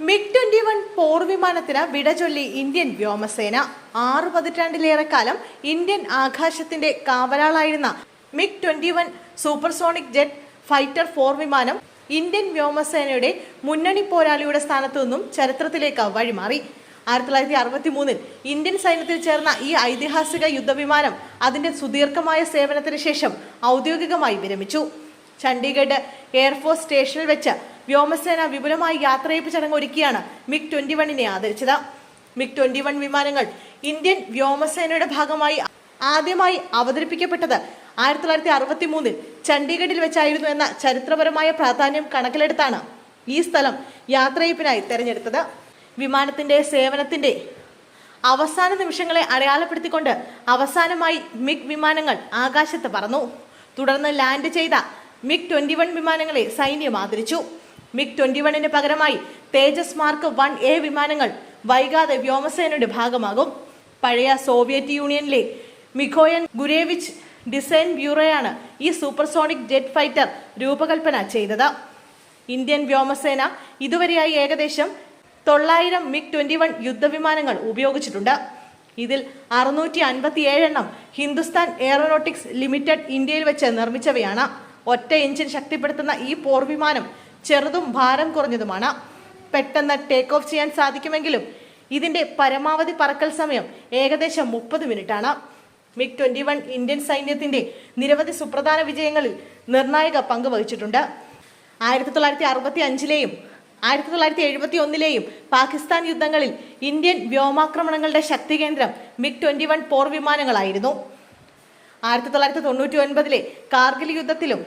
MiG twenty one പോർ വിമാനത്തിന് വിടചൊല്ലി Indian വ്യോമസേന. ആറു പതിറ്റാണ്ടിലേറെ കാലം ഇന്ത്യൻ ആകാശത്തിന്റെ കാവലാളായിരുന്ന MiG twenty one supersonic jet fighter for വിമാനം ഇന്ത്യൻ വ്യോമസേനയുടെ മുന്നണി പോരാളിയുടെ സ്ഥാനത്തു നിന്നും ചരിത്രത്തിലേക്ക് വഴിമാറി. ആയിരത്തി തൊള്ളായിരത്തി അറുപത്തി മൂന്നിൽ ഇന്ത്യൻ സൈന്യത്തിൽ ചേർന്ന ഈ ഐതിഹാസിക യുദ്ധവിമാനം അതിന്റെ സുദീർഘമായ സേവനത്തിന് ശേഷം ഔദ്യോഗികമായി വിരമിച്ചു. ചണ്ഡീഗഡ് എയർഫോഴ്സ് സ്റ്റേഷനിൽ വെച്ച് വ്യോമസേന വിപുലമായി യാത്രയപ്പ് ചടങ്ങ് ഒരുക്കിയാണ് മിഗ് ട്വന്റി വണ്ണിനെ ആദരിച്ചത്. മിഗ് ട്വന്റി വൺ വിമാനങ്ങൾ ഇന്ത്യൻ വ്യോമസേനയുടെ ഭാഗമായി ആദ്യമായി അവതരിപ്പിക്കപ്പെട്ടത് ആയിരത്തി തൊള്ളായിരത്തി അറുപത്തി മൂന്നിൽ ചണ്ഡീഗഡിൽ വെച്ചായിരുന്നു എന്ന ചരിത്രപരമായ പ്രാധാന്യം കണക്കിലെടുത്താണ് ഈ സ്ഥലം യാത്രയപ്പിനായി തെരഞ്ഞെടുത്തത്. വിമാനത്തിന്റെ സേവനത്തിന്റെ അവസാന നിമിഷങ്ങളെ അടയാളപ്പെടുത്തിക്കൊണ്ട് അവസാനമായി മിഗ് വിമാനങ്ങൾ ആകാശത്ത് പറന്നു. തുടർന്ന് ലാൻഡ് ചെയ്ത മിഗ് ട്വന്റി വൺ വിമാനങ്ങളെ സൈന്യം ആദരിച്ചു. മിഗ് ട്വന്റി വണ്ണിന് പകരമായി തേജസ് മാർക്ക് വൺ എ വിമാനങ്ങൾ വൈകാതെ വ്യോമസേനയുടെ ഭാഗമാകും. പഴയ സോവിയറ്റ് യൂണിയനിലെ മിഖോയൻ ഗുരേവിച്ച് ഡിസൈൻ ബ്യൂറോയാണ് ഈ സൂപ്പർസോണിക് ജെറ്റ് ഫൈറ്റർ രൂപകൽപ്പന ചെയ്തത്. ഇന്ത്യൻ വ്യോമസേന ഇതുവരെയായി ഏകദേശം തൊള്ളായിരം മിഗ് ട്വന്റി വൺ യുദ്ധവിമാനങ്ങൾ ഉപയോഗിച്ചിട്ടുണ്ട്. ഇതിൽ അറുന്നൂറ്റി അൻപത്തി ഏഴെണ്ണം ഹിന്ദുസ്ഥാൻ എയറോനോട്ടിക്സ് ലിമിറ്റഡ് ഇന്ത്യയിൽ വെച്ച് നിർമ്മിച്ചവയാണ്. ഒറ്റ എഞ്ചിൻ ശക്തിപ്പെടുത്തുന്ന ഈ പോർ വിമാനം ചെറുതും ഭാരം കുറഞ്ഞതുമാണ്. പെട്ടെന്ന് ടേക്ക് ഓഫ് ചെയ്യാൻ സാധിക്കുമെങ്കിലും ഇതിന്റെ പരമാവധി പറക്കൽ സമയം ഏകദേശം മുപ്പത് മിനിറ്റാണ്. മിഗ് ട്വന്റി വൺ ഇന്ത്യൻ സൈന്യത്തിന്റെ നിരവധി സുപ്രധാന വിജയങ്ങളിൽ നിർണായക പങ്ക് വഹിച്ചിട്ടുണ്ട്. ആയിരത്തി തൊള്ളായിരത്തി അറുപത്തി അഞ്ചിലെയും ആയിരത്തി തൊള്ളായിരത്തി എഴുപത്തി ഒന്നിലെയും പാകിസ്ഥാൻ യുദ്ധങ്ങളിൽ ഇന്ത്യൻ വ്യോമാക്രമണങ്ങളുടെ ശക്തി കേന്ദ്രം മിഗ് ട്വന്റി വൺ പോർ വിമാനങ്ങളായിരുന്നു ആയിരത്തി തൊള്ളായിരത്തി തൊണ്ണൂറ്റി ഒൻപതിലെ കാർഗിൽ യുദ്ധത്തിലും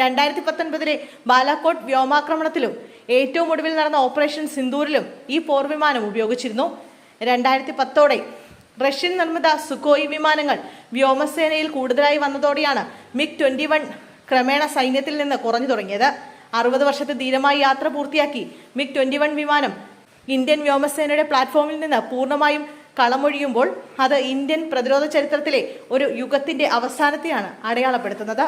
രണ്ടായിരത്തി പത്തൊൻപതിലെ ബാലാക്കോട്ട് വ്യോമാക്രമണത്തിലും ഏറ്റവും ഒടുവിൽ നടന്ന ഓപ്പറേഷൻ സിന്ദൂരിലും ഈ പോർ വിമാനം ഉപയോഗിച്ചിരുന്നു. രണ്ടായിരത്തി പത്തോടെ റഷ്യൻ നിർമ്മിത സുഖോയി വിമാനങ്ങൾ വ്യോമസേനയിൽ കൂടുതലായി വന്നതോടെയാണ് മിഗ് ട്വന്റി വൺ ക്രമേണ സൈന്യത്തിൽ നിന്ന് കുറഞ്ഞു തുടങ്ങിയത്. അറുപത് വർഷത്തെ ധീരമായി യാത്ര പൂർത്തിയാക്കി മിഗ് ട്വന്റി വൺ വിമാനം ഇന്ത്യൻ വ്യോമസേനയുടെ പ്ലാറ്റ്ഫോമിൽ നിന്ന് പൂർണമായും കളമൊഴിയുമ്പോൾ അത് ഇന്ത്യൻ പ്രതിരോധ ചരിത്രത്തിലെ ഒരു യുഗത്തിന്റെ അവസാനത്തെയാണ് അടയാളപ്പെടുത്തുന്നത്.